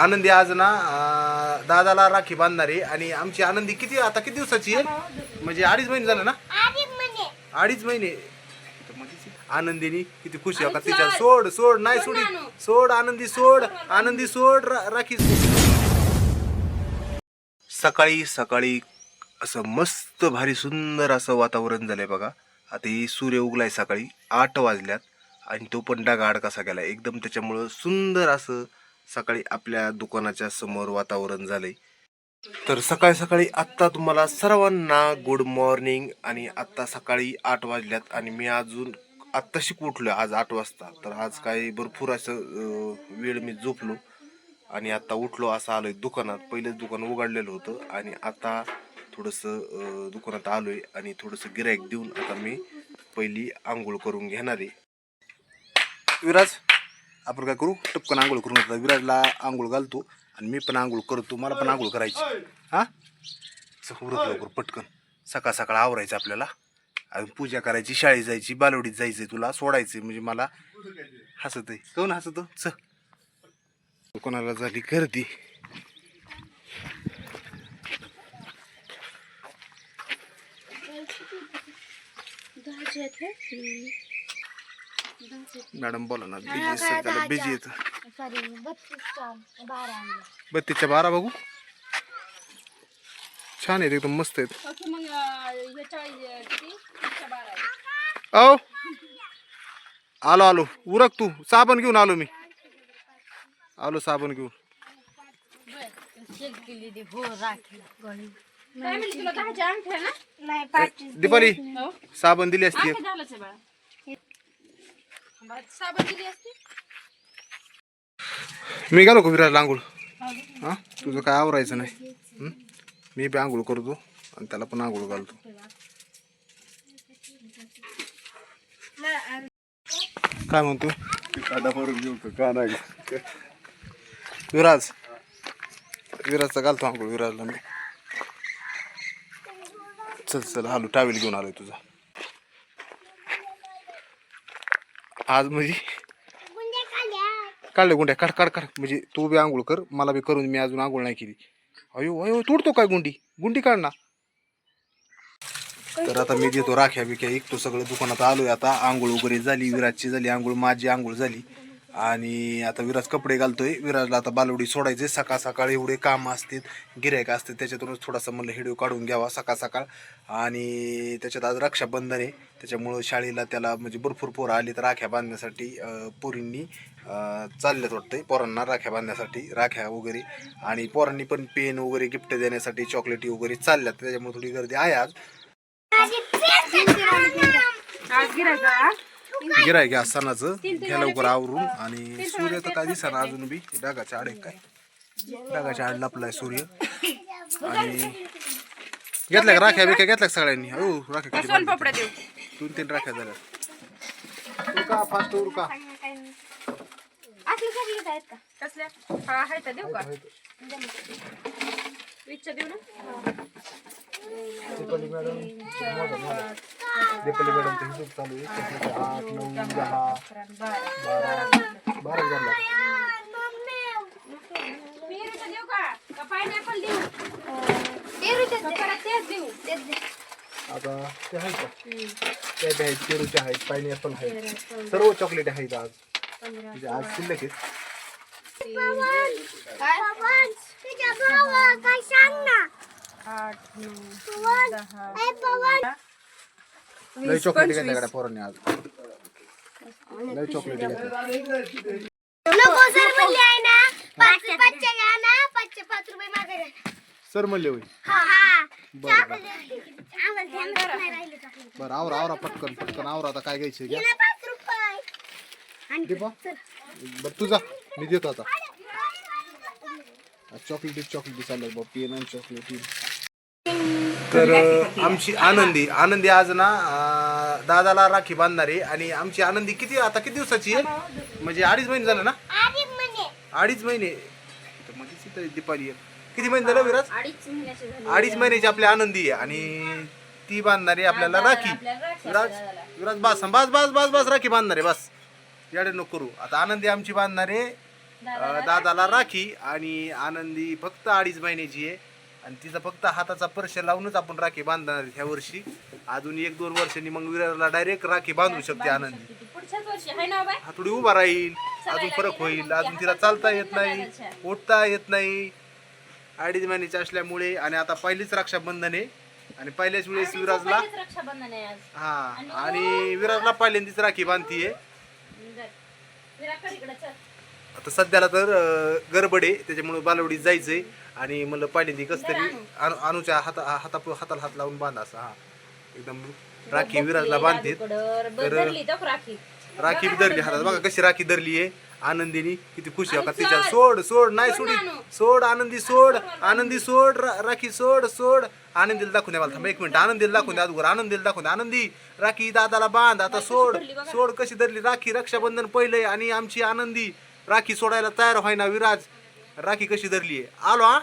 आनंदी आज ना अं, दादाला राखी बांधणारे आणि आमची आनंदी किती आता किती दिवसाची आहे? म्हणजे अडीच महिने झाले ना? अडीच महिने. तिची आनंदीनी किती खुशी आहे का तिच्या सोड. सोड नाही सोडी सोड. आनंदी सोड आनंदी सोड रा- राखी सकाळी सकाळी असं मस्त भारी सुंदर असं वातावरण झालंय बघा. आता ही सूर्य उगलाय सकाळी आठ वाजल्यात आणि तो पण डागाड कसा गेला एकदम त्याच्यामुळं सुंदर असं सकाळी आपल्या दुकानाच्या समोर वातावरण झाले तर सकाळी सकाळी आत्ता तुम्हाला सर्वांना गुड मॉर्निंग आणि आत्ता सकाळी आठ वाजल्यात आणि मी अजून आत्ताशी उठलो आज आठ वाजता. तर आज काही भरपूर असं वेळ मी झोपलो आणि आत्ता उठलो असं आलोय दुकानात. पहिलेच दुकान उघडलेलं होतं आणि आता थोडंसं दुकानात आलोय आणि थोडंसं गिरायक देऊन आता मी पहिली आंघोळ करून घेणार आहे. विराज आपण काय करू? टपकन आंघोळ करून घेतला विराजला आंघोळ घालतो आणि मी पण आंघोळ करतो मला पण आंघोळ करायची. हा? उरत लवकर पटकन. सकाळ सकाळ आवरायचं आपल्याला. आणि पूजा करायची शाळेत जायची बालवडीत जायचंय तुला सोडायचंय म्हणजे मला. हसत आहे कोण हसत? च कोणाला झाली गर्दी? मॅडम बोला ना बिजी सध्याला बिजी येत सॉरी बत्तीसच्या बारा आणले. बत्तीसच्या बारा बघू? छान आहेत एकदम मस्त आहेत. ओके मग अं, हे चाळीस किती? एकशे बारा आहे. औ आलो आलो. उरक तू. साबण घेऊन आलो मी. आलो साबण घेऊन. काय म्हणली तुला दहाच्या अंगठ्या ना? नाही पाच दीपाली हो. साबण दिली असती. अंगठ्या झालंच आहे बाळा बरं, साबण दिली असती मी गेलो का विराज आंघोळ? हा? तुझं काय आवरायचं नाही. हं? मी बी आंघोळ करतो आणि त्याला पण आंघोळ घालतो. काय म्हणतो? विराज. विराजचा घालतो आंघोळ विराजला मी. चल चल हालू टावेल घेऊन आलोय तुझा. आज म्हणजे काढले गुंड्या काढ काढ काढ. म्हणजे तू बी आंघोळ कर मला बी करून मी अजून आंघोळ नाही केली. अयो अयो तोडतो काय गुंडी? गुंडी काढ ना. तर आता मी देतो राख्या बिख्या ऐकतो सगळं दुकानात आलोय आता. आंघोळ वगैरे झाली विराजची झाली आंघोळ माझी आंघोळ झाली. आणि आता विराज कपडे घालतोय. विराजला आता बालवडी सोडायचे सकाळ सकाळ एवढे काम असतात गिरायक असतात त्याच्यातूनच थोडासा म्हणलं हिडिओ काढून घ्यावा सकाळ सकाळ. आणि त्याच्यात आज रक्षाबंधन आहे. त्याच्यामुळं शाळेला त्याला म्हणजे भरपूर पोरं आली तर राख्या बांधण्यासाठी. पोरींनी चालल्यात वाटतं पोरांना राख्या बांधण्यासाठी राख्या वगैरे. आणि पोरांनी पण पेन वगैरे गिफ्ट देण्यासाठी चॉकलेटी वगैरे चालल्यात. त्याच्यामुळे थोडी गर्दी आहे आज? आज गिरायचा गिराय घ्या सणाचं घ्या लवकर आवरून. आणि सूर्य तर काय दिसना अजून बी डागाच्या आड आहे काय? डागाच्या आड लपलाय सूर्य. आणि घेतल्या का? राख्या बिख्या घेतल्या का सगळ्यांनी? हो राख्या किती बांधल्या? दोन तीन राख्या झाल्या. उरका फास्ट उरका. असले सगळे आहेत का? कसल्या हा आहे तर देऊ का? देऊ ना. दीपाली मॅडम दीपाली मॅडमचा हिशोब चालू आहे. त्याच्यात आठ नऊ दहा बारा. दे. आता ते आहेत का? त्या बी आहेत पेरूच्या आहेत पायनॅपल आहेत. सर्व चॉकलेट आहेत आज. म्हणजे आज शिल्लक आहेत. काय? तुझ्या भावा काय सांग ना आठ नऊ पवन. लय चॉकलेट घेतल्या गाड्या पोरांनी आज. लय चॉकलेट घेतल्या. नको सर म्हणले आहे ना. पाच पाचशे घ्या ना. पाचशे पाच रुपये मागे. सर म्हणले होय. हा हा. बरं बरं. आवरा आवरा पटकन पटकन आवरा. आता काय घ्यायचं घ्या पाच रुपये. दीपा? बरं तुझा मी देतो आता. चॉकलेटी चॉकलेटी चाललंय बा पेन आणि चॉकलेटी तर आमची आनंदी आनंदी आज ना अं, दादाला राखी बांधणारे आणि आमची आनंदी किती आता किती दिवसाची आहे? म्हणजे अडीच महिने झालं ना? आधी अडीच महिने. तर मध्येच इथं दीपाली आहे. किती महिने झालं विराज? अडीच महिन्याचे झाले. अडीच महिन्याची आपली आनंदी आहे. आणि ती बांधणारी आपल्याला राखी. विराज विराज बस बस बस बस बस राखी बांधणारे बस. याडे नको करू. आता आनंदी आमची बांधणारे अं, दादाला राखी. आणि आनंदी फक्त अडीच महिन्याची आहे. आणि तिचा फक्त हाताचा पर्श लावूनच आपण राखी बांधणार ह्या वर्षी. अजून एक दोन वर्षांनी मग विरारला डायरेक्ट राखी बांधू शकते आनंदी. पुढच्याच वर्षी आहे ना बाय हा थोडी उभा राहील. अजून फरक होईल. अजून तिला चालता येत नाही उठता येत नाही. अडीच महिन्याची असल्यामुळे आणि आता पहिलीच रक्षाबंधन आहे. आणि पहिल्याच वेळेस विराजला पहिलेच रक्षाबंधन आहे आज. हा आणि विराजला पहिल्यांदीच राखी बांधतीये. इकडं चल. आता सध्याला तर अं, गडबड आहे त्याच्यामुळे बालवडीत जायचंय आणि म्हणलं पहिल्यांदी कस तरी अनु अनुच्या हाता हाता हाताला हात लावून बांधा असं हा. एकदम राखी विराजला बांधते. तर- धरली तर राखी. राखी बी धरली हातात. बघा कशी राखी धरली आहे. आनंदीनी किती खुशी आहे का तिच्या सोड सोड नाही सोडी सोड आनंदी सोड आनंदी सोड रा- राखी सोड सोड. आनंदीला दाखवून द्या मला थांबा एक मिनिट. आनंदीला दाखवून द्या अगोदर. आनंदीला दाखवून द्या. आनंदी राखी दादाला बांध. आता सोड सोड कशी धरली. राखी रक्षाबंधन पहिलंय आणि आमची आनंदी. राखी सोडायला तयार व्हायना विराज. राखी कशी धरली आहे? आलो हा?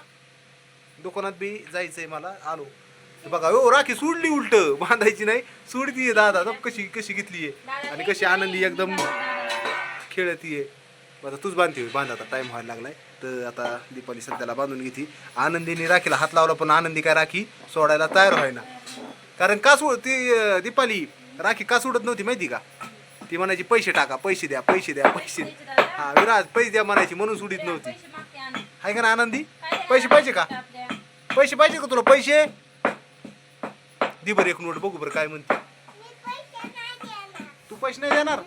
दुकानात बी जायचंय मला आलो. बघा हो राखी सोडली उलट. बांधायची नाही सोडतीये दादा. बघ कशी कशी घेतलीये आणि कशी आनंदी एकदम खेळतीये. आता तूच बांधते बांध आता टाईम व्हायला लागलाय. तर आता दीपाली सध्याला बांधून घेते. आनंदीने राखीला हात लावला पण आनंदी काय राखी सोडायला तयार व्हायना. कारण का सोड ती दीपाली राखी का सोडत नव्हती माहिती का? ती म्हणायची पैसे टाका पैसे द्या पैसे द्या पैसे द्या. हा विराज पैसे द्या म्हणायची म्हणून सोडित नव्हती. हाय का ना आनंदी? पैसे पाहिजे का? पैसे पाहिजे का तुला? पैसे? दे बरं एक नोट बघू बरं काय म्हणते. तू पैसे नाही देणार?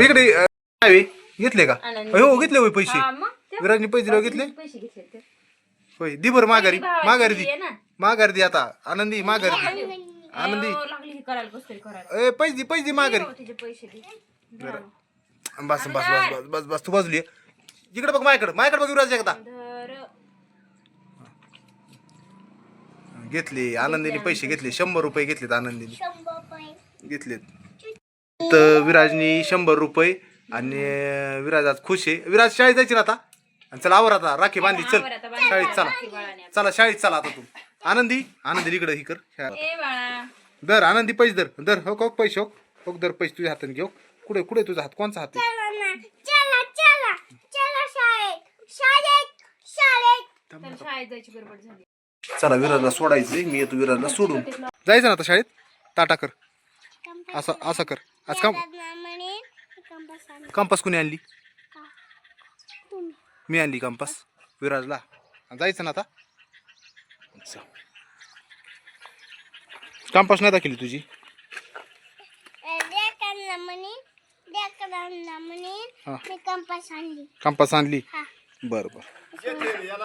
इकडे काय? घेतले का. हो घेतले होय पैसे. विराजने पैसे घेतले. होय दे बरं माघारी. माघारी दे. माघारी दे आता. आनंदी माघारी दे. आनंदी. ही करायला ए पैसे दे पैसे दे माघारी. हो, पैसे दे. बस बस बस बस बस बस तू बाजूली. इकडे बघ माझ्याकडे माझ्याकडे बघ विराज एकदा. धर घेतले आनंदीने पैसे घेतले शंभर रुपये घेतलेत आनंदीने. शंभर. घेतलेत. तर विराजनी शंभर रुपये आणि विराज आज खुश आहे. विराज शाळेत जायची ना आता? आणि चला आवर आता राखी बांधली चल. आवर आता बांधली. शाळेत चला. बाळाने. चला शाळेत चला आता तू. आनंदी आनंदी इकडे ही कर. शाळेत. ए बाळा. दर आनंदी पैसे दर. दर हो हो पैसे हो. हो दर पैसे तुझ्या हाताने घेऊ कुठे कुठे तुझा हात? कोणचा हात? आहे? चला ना. चला चला. चला शाळेत. शाळेत शाळेत. तर शाळेत जायची गडबड झाली. चला विराजला सोडायचंय मी येतो विराजला सोडून. जायचं ना आता शाळेत? टाटा कर. असं असं कर. आज काम म्हणे कंपास कुणी आणली? तुम्ही. मी आणली कंपास विराजला. जायचं ना आता? चल. कंपास नाही दाखवली तुझी? कंपास आणली. कंपास आणली? हा. बरं बरं.